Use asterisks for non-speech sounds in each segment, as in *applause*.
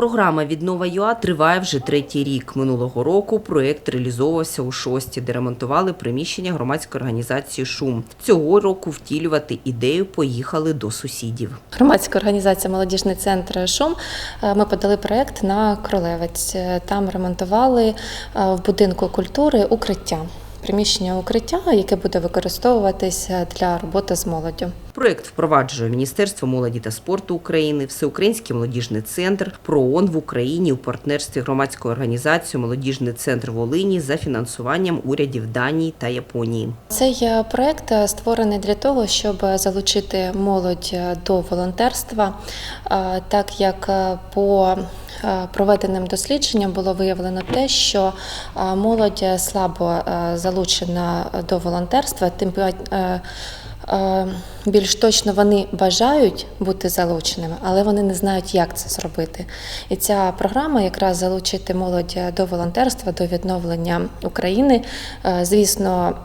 Програма «Віднова ЮА» триває вже третій рік. Минулого року проєкт реалізовувався у шості, де ремонтували приміщення громадської організації «Шум». Цього року втілювати ідею поїхали до сусідів. Громадська організація Молодіжний центр Шум. е, Ми подали проект на Кролевець. Е, Там ремонтували е, в будинку культури укриття. Приміщення укриття, яке буде використовуватися для роботи з молоддю. Проєкт впроваджує Міністерство молоді та спорту України, Всеукраїнський молодіжний центр, ПРООН в Україні у партнерстві громадської організації Молодіжний центр Волині за фінансуванням урядів Данії та Японії. Цей е, проект е, створений для того, щоб залучити молодь е, до волонтерства, так як по проведеним дослідженням було виявлено те, що молодь слабо залучена до волонтерства, тим більш точно вони бажають бути залученими, але вони не знають, як це зробити. І ця програма якраз залучити молодь до волонтерства, до відновлення України. Е, Звісно,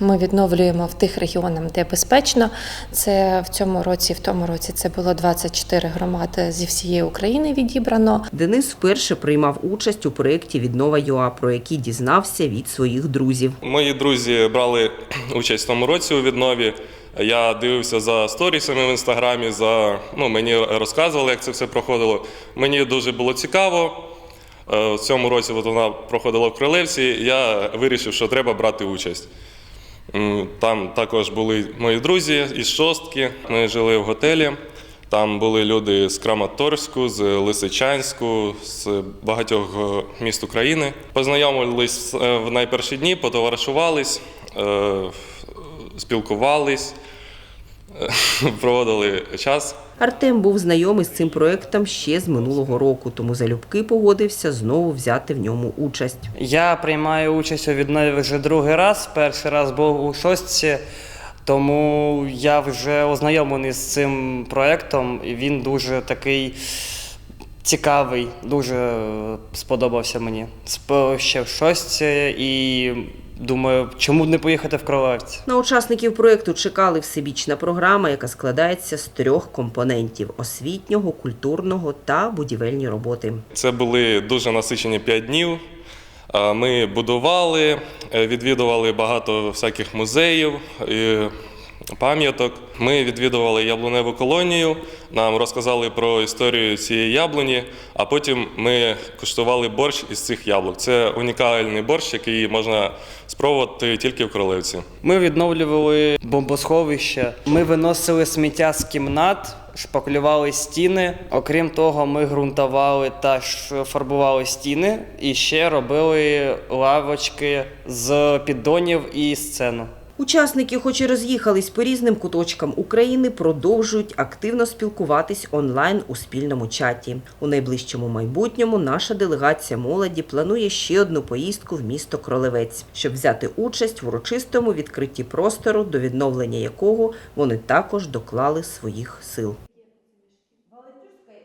ми відновлюємо в тих регіонах, де безпечно. Це в цьому році, в тому році це було 24 громади зі всієї України відібрано. Денис вперше приймав участь у проєкті «Віднова ЮА», про який дізнався від своїх друзів. Мої друзі брали *clears throat* участь в тому році у віднові. Я дивився за сторісами в інстаграмі, за ну мені розказували, як це все проходило. Мені дуже було цікаво. Е, В цьому році от вона проходила в Кролевці. Я вирішив, що треба брати участь. Там також були мої друзі із шостки. Ми жили в готелі. Там були люди з Краматорську, з Лисичанську, з багатьох е, міст України. Познайомились е, в найперші дні, потоваришувались, спілкувались, е, *laughs* проводили час. Артем був знайомий з цим проєктом ще з минулого року, тому залюбки погодився знову взяти в ньому участь. Я приймаю участь у віднові вже другий раз. Перший раз був у шостці, тому я вже ознайомлений з цим проєктом, і він дуже такий цікавий, дуже сподобався мені. Ще в шостці і думаю, чому б не поїхати в Кролевці? На учасників проєкту чекали всебічна програма, яка складається з трьох компонентів: освітнього, культурного та будівельні роботи. Це були дуже насичені п'ять днів. Ми будували, е, відвідували багато всяких музеїв і пам'яток. Ми відвідували яблуневу колонію, нам розказали про історію цієї яблуні, а потім ми куштували борщ із цих яблук. Це унікальний борщ, який можна спробувати тільки в Кролевці. Ми відновлювали бомбосховище, ми виносили сміття з кімнат, шпаклювали стіни. Окрім того, ми ґрунтували та фарбували стіни і ще робили лавочки з піддонів і сцену. Учасники, хоч і роз'їхались по різним куточкам України, продовжують активно спілкуватись онлайн у спільному чаті. У найближчому майбутньому наша делегація молоді планує ще одну поїздку в місто Кролевець, щоб взяти участь в урочистому відкритті простору, до відновлення якого вони також доклали своїх сил.